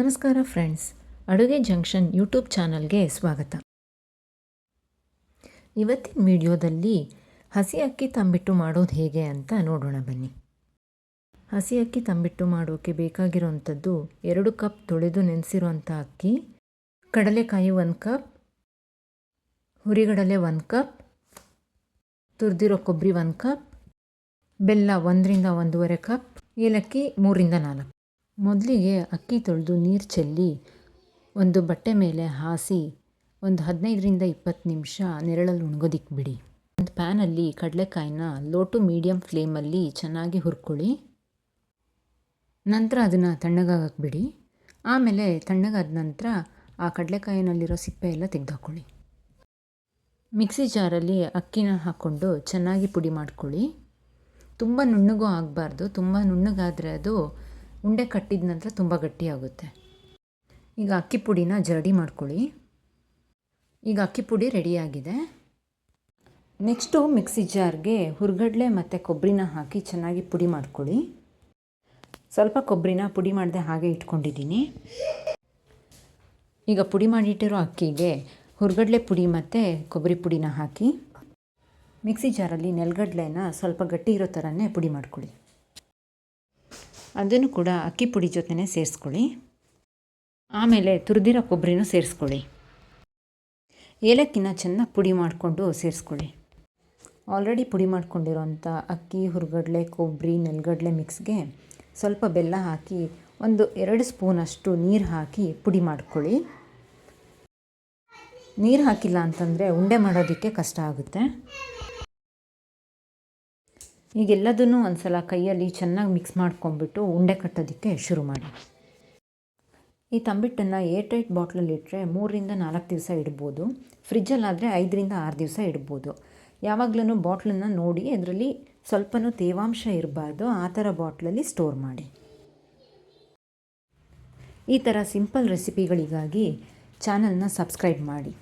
ನಮಸ್ಕಾರ ಫ್ರೆಂಡ್ಸ್. ಅಡುಗೆ junction YouTube ಚಾನಲ್ಗೆ ಸ್ವಾಗತ. ಇವತ್ತಿನ ವಿಡಿಯೋದಲ್ಲಿ ಹಸಿ ಅಕ್ಕಿ ತಂಬಿಟ್ಟು ಮಾಡೋದು ಹೇಗೆ ಅಂತ ನೋಡೋಣ ಬನ್ನಿ. ಹಸಿ ಅಕ್ಕಿ ತಂಬಿಟ್ಟು ಮಾಡೋಕ್ಕೆ ಬೇಕಾಗಿರುವಂಥದ್ದು ಎರಡು ಕಪ್ ತೊಳೆದು ನೆನೆಸಿರುವಂಥ ಅಕ್ಕಿ, ಕಡಲೆಕಾಯಿ ಒಂದು ಕಪ್, ಹುರಿಗಡಲೆ ಒಂದು ಕಪ್, ತುರಿದಿರೋ ಕೊಬ್ಬರಿ ಒಂದು ಕಪ್, ಬೆಲ್ಲ ಒಂದರಿಂದ ಒಂದೂವರೆ ಕಪ್, ಏಲಕ್ಕಿ ಮೂರಿಂದ ನಾಲ್ಕು ಮೊದಲಿಗೆ ಅಕ್ಕಿ ತೊಳೆದು ನೀರು ಚೆಲ್ಲಿ ಒಂದು ಬಟ್ಟೆ ಮೇಲೆ ಹಾಸಿ ಒಂದು ಹದಿನೈದರಿಂದ ಇಪ್ಪತ್ತು ನಿಮಿಷ ನೆರಳಲ್ಲಿ ಉಣಗೋದಿಕ್ಕೆ ಬಿಡಿ. ಒಂದು ಪ್ಯಾನಲ್ಲಿ ಕಡಲೆಕಾಯಿನ ಲೋ ಟು ಮೀಡಿಯಮ್ ಫ್ಲೇಮಲ್ಲಿ ಚೆನ್ನಾಗಿ ಹುರ್ಕೊಳ್ಳಿ. ನಂತರ ಅದನ್ನು ತಣ್ಣಗಾಗಕ್ಕೆ ಬಿಡಿ. ಆಮೇಲೆ ತಣ್ಣಗಾದ ನಂತರ ಆ ಕಡಲೆಕಾಯಿನಲ್ಲಿರೋ ಸಿಪ್ಪೆ ಎಲ್ಲ ತೆಗೆದುಹಾಕ್ಕೊಳ್ಳಿ ಮಿಕ್ಸಿ ಜಾರಲ್ಲಿ ಅಕ್ಕಿನ ಹಾಕ್ಕೊಂಡು ಚೆನ್ನಾಗಿ ಪುಡಿ ಮಾಡ್ಕೊಳ್ಳಿ. ತುಂಬ ನುಣ್ಣಗೂ ಆಗಬಾರ್ದು. ತುಂಬ ನುಣ್ಣಗಾದರೆ ಅದು ಉಂಡೆ ಕಟ್ಟಿದ ನಂತರ ತುಂಬ ಗಟ್ಟಿಯಾಗುತ್ತೆ. ಈಗ ಅಕ್ಕಿ ಪುಡಿನ ಜರಡಿ ಮಾಡ್ಕೊಳ್ಳಿ. ಈಗ ಅಕ್ಕಿ ಪುಡಿ ರೆಡಿಯಾಗಿದೆ. ನೆಕ್ಸ್ಟು ಮಿಕ್ಸಿ ಜಾರ್ಗೆ ಹುರ್ಗಡ್ಲೆ ಮತ್ತು ಕೊಬ್ಬರಿನ ಹಾಕಿ ಚೆನ್ನಾಗಿ ಪುಡಿ ಮಾಡ್ಕೊಳ್ಳಿ. ಸ್ವಲ್ಪ ಕೊಬ್ಬರಿನ ಪುಡಿ ಮಾಡದೆ ಹಾಗೆ ಇಟ್ಕೊಂಡಿದ್ದೀನಿ. ಈಗ ಪುಡಿ ಮಾಡಿಟ್ಟಿರೋ ಅಕ್ಕಿಗೆ ಹುರ್ಗಡ್ಲೆ ಪುಡಿ ಮತ್ತು ಕೊಬ್ಬರಿ ಪುಡಿನ ಹಾಕಿ. ಮಿಕ್ಸಿ ಜಾರಲ್ಲಿ ನೆಲಗಡ್ಲೆನ ಸ್ವಲ್ಪ ಗಟ್ಟಿ ಇರೋ ಥರನೇ ಪುಡಿ ಮಾಡ್ಕೊಳ್ಳಿ. ಅದನ್ನು ಕೂಡ ಅಕ್ಕಿ ಪುಡಿ ಜೊತೆನೇ ಸೇರಿಸ್ಕೊಳ್ಳಿ. ಆಮೇಲೆ ತುರಿದಿರೋ ಕೊಬ್ಬರಿನೂ ಸೇರಿಸ್ಕೊಳ್ಳಿ. ಏಲಕ್ಕಿನ ಚೆನ್ನಾಗಿ ಪುಡಿ ಮಾಡಿಕೊಂಡು ಸೇರಿಸ್ಕೊಳ್ಳಿ. ಆಲ್ರೆಡಿ ಪುಡಿ ಮಾಡ್ಕೊಂಡಿರೋಂಥ ಅಕ್ಕಿ, ಹುರ್ಗಡ್ಲೆ ಕೊಬ್ಬರಿ ನೆಲಗಡಲೆ ಮಿಕ್ಸ್ಗೆ ಸ್ವಲ್ಪ ಬೆಲ್ಲ ಹಾಕಿ ಒಂದು ಎರಡು ಸ್ಪೂನಷ್ಟು ನೀರು ಹಾಕಿ ಪುಡಿ ಮಾಡ್ಕೊಳ್ಳಿ. ನೀರು ಹಾಕಿಲ್ಲ ಅಂತಂದರೆ ಉಂಡೆ ಮಾಡೋದಕ್ಕೆ ಕಷ್ಟ ಆಗುತ್ತೆ. ಈಗೆಲ್ಲದನ್ನು ಒಂದು ಸಲ ಕೈಯಲ್ಲಿ ಚೆನ್ನಾಗಿ ಮಿಕ್ಸ್ ಮಾಡ್ಕೊಂಡ್ಬಿಟ್ಟು ಉಂಡೆ ಕಟ್ಟೋದಕ್ಕೆ ಶುರು ಮಾಡಿ. ಈ ತಂಬಿಟ್ಟನ್ನು ಏರ್ ಟೈಟ್ ಬಾಟ್ಲಲ್ಲಿ ಇಟ್ಟರೆ ಮೂರರಿಂದ ನಾಲ್ಕು ದಿವಸ ಇಡ್ಬೋದು. ಫ್ರಿಜ್ಜಲ್ಲಾದರೆ ಐದರಿಂದ ಆರು ದಿವಸ ಇಡ್ಬೋದು. ಯಾವಾಗಲೂ ಬಾಟ್ಲನ್ನು ನೋಡಿ ಅದರಲ್ಲಿ ಸ್ವಲ್ಪನೂ ತೇವಾಂಶ ಇರಬಾರ್ದು, ಆ ಥರ ಬಾಟ್ಲಲ್ಲಿ ಸ್ಟೋರ್ ಮಾಡಿ. ಈ ಥರ ಸಿಂಪಲ್ ರೆಸಿಪಿಗಳಿಗಾಗಿ ಚಾನಲ್ನ ಸಬ್ಸ್ಕ್ರೈಬ್ ಮಾಡಿ.